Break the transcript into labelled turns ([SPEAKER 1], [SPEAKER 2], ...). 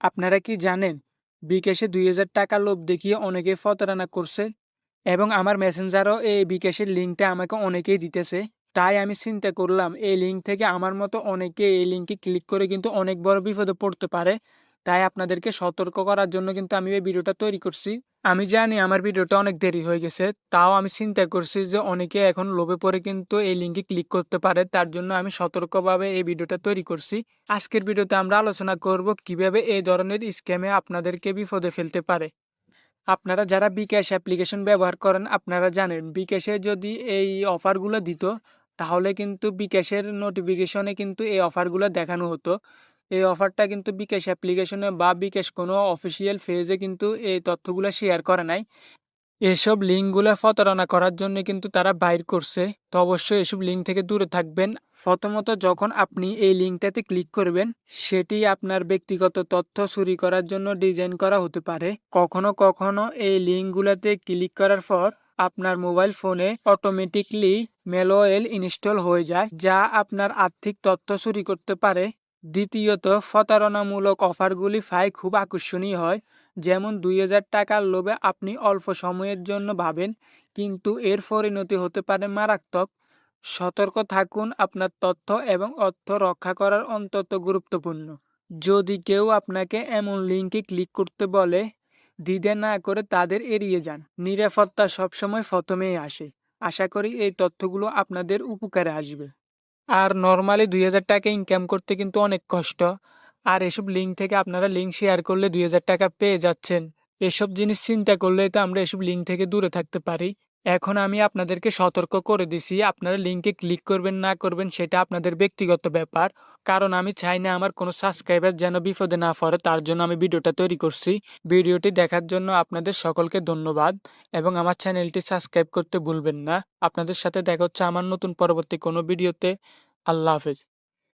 [SPEAKER 1] আপনারা কি জানেন, বিকাশে দুই হাজার টাকা লোভ দেখিয়ে অনেকে ফতরানা করছে? এবং আমার মেসেঞ্জারও এই বিকাশের লিঙ্কটা আমাকে অনেকেই দিতেছে। তাই আমি চিন্তা করলাম, এই লিঙ্ক থেকে আমার মতো অনেকে এই লিঙ্কে ক্লিক করে কিন্তু অনেক বড় বিপদে পড়তে পারে। তাই আপনাদেরকে সতর্ক করার জন্য কিন্তু আমি এই ভিডিওটা তৈরি করছি। আমি জানি আমার ভিডিওটা অনেক দেরি হয়ে গেছে, তাও আমি চিন্তা করছি যে অনেকে এখন লোভে পড়ে কিন্তু এই লিঙ্কে ক্লিক করতে পারে, তার জন্য আমি সতর্কভাবে এই ভিডিওটা তৈরি করছি। আজকের ভিডিওতে আমরা আলোচনা করব কীভাবে এই ধরনের স্ক্যামে আপনাদেরকে বিপদে ফেলতে পারে। আপনারা যারা বিকাশ অ্যাপ্লিকেশন ব্যবহার করেন, আপনারা জানেন বিকাশে যদি এই অফারগুলো দিত, তাহলে কিন্তু বিকাশের নোটিফিকেশনে কিন্তু এই অফারগুলো দেখানো হতো। এই অফারটা কিন্তু বিকাশ অ্যাপ্লিকেশনে বা বিকাশ কোনো অফিসিয়াল পেজে কিন্তু এই তথ্যগুলো শেয়ার করে নাই। এসব লিঙ্কগুলো প্রতারণা করার জন্য কিন্তু তারা বাইর করছে। তো অবশ্যই এসব লিঙ্ক থেকে দূরে থাকবেন। প্রথমত, যখন আপনি এই লিঙ্কটাতে ক্লিক করবেন, সেটি আপনার ব্যক্তিগত তথ্য চুরি করার জন্য ডিজাইন করা হতে পারে। কখনো কখনো এই লিঙ্কগুলোতে ক্লিক করার পর আপনার মোবাইল ফোনে অটোমেটিকলি মেলোয়েল ইনস্টল হয়ে যায়, যা আপনার আর্থিক তথ্য চুরি করতে পারে। দ্বিতীয়ত, প্রতারণামূলক অফারগুলি পাই খুব আকর্ষণীয় হয়। যেমন, দুই হাজার টাকার লোভে আপনি অল্প সময়ের জন্য ভাবেন, কিন্তু এর পরিণতি হতে পারে মারাত্মক। সতর্ক থাকুন, আপনার তথ্য এবং অর্থ রক্ষা করার অন্তত গুরুত্বপূর্ণ। যদি কেউ আপনাকে এমন লিঙ্কে ক্লিক করতে বলে, দ্বিধা না করে তাদের এড়িয়ে যান। নিরাপত্তা সবসময় প্রথমেই আসে। আশা করি এই তথ্যগুলো আপনাদের উপকারে আসবে। আর নর্মালি দুই হাজার টাকা ইনকাম করতে কিন্তু অনেক কষ্ট। আর এসব লিঙ্ক থেকে আপনারা লিঙ্ক শেয়ার করলে দুই হাজার টাকা পেয়ে যাচ্ছেন। এসব জিনিস চিন্তা করলে তো আমরা এসব লিঙ্ক থেকে দূরে থাকতে পারি। এখন আমি আপনাদেরকে সতর্ক করে দিছি, আপনারা লিঙ্কে ক্লিক করবেন, না করবেন, সেটা আপনাদের ব্যক্তিগত ব্যাপার। কারণ আমি চাই না আমার কোনো সাবস্ক্রাইবার যেন বিপদে না পড়ে, তার জন্য আমি ভিডিওটা তৈরি করছি। ভিডিওটি দেখার জন্য আপনাদের সকলকে ধন্যবাদ এবং আমার চ্যানেলটি সাবস্ক্রাইব করতে ভুলবেন না। আপনাদের সাথে দেখা হচ্ছে আমার নতুন পরবর্তী কোনো ভিডিওতে আল্লাহ হাফেজ।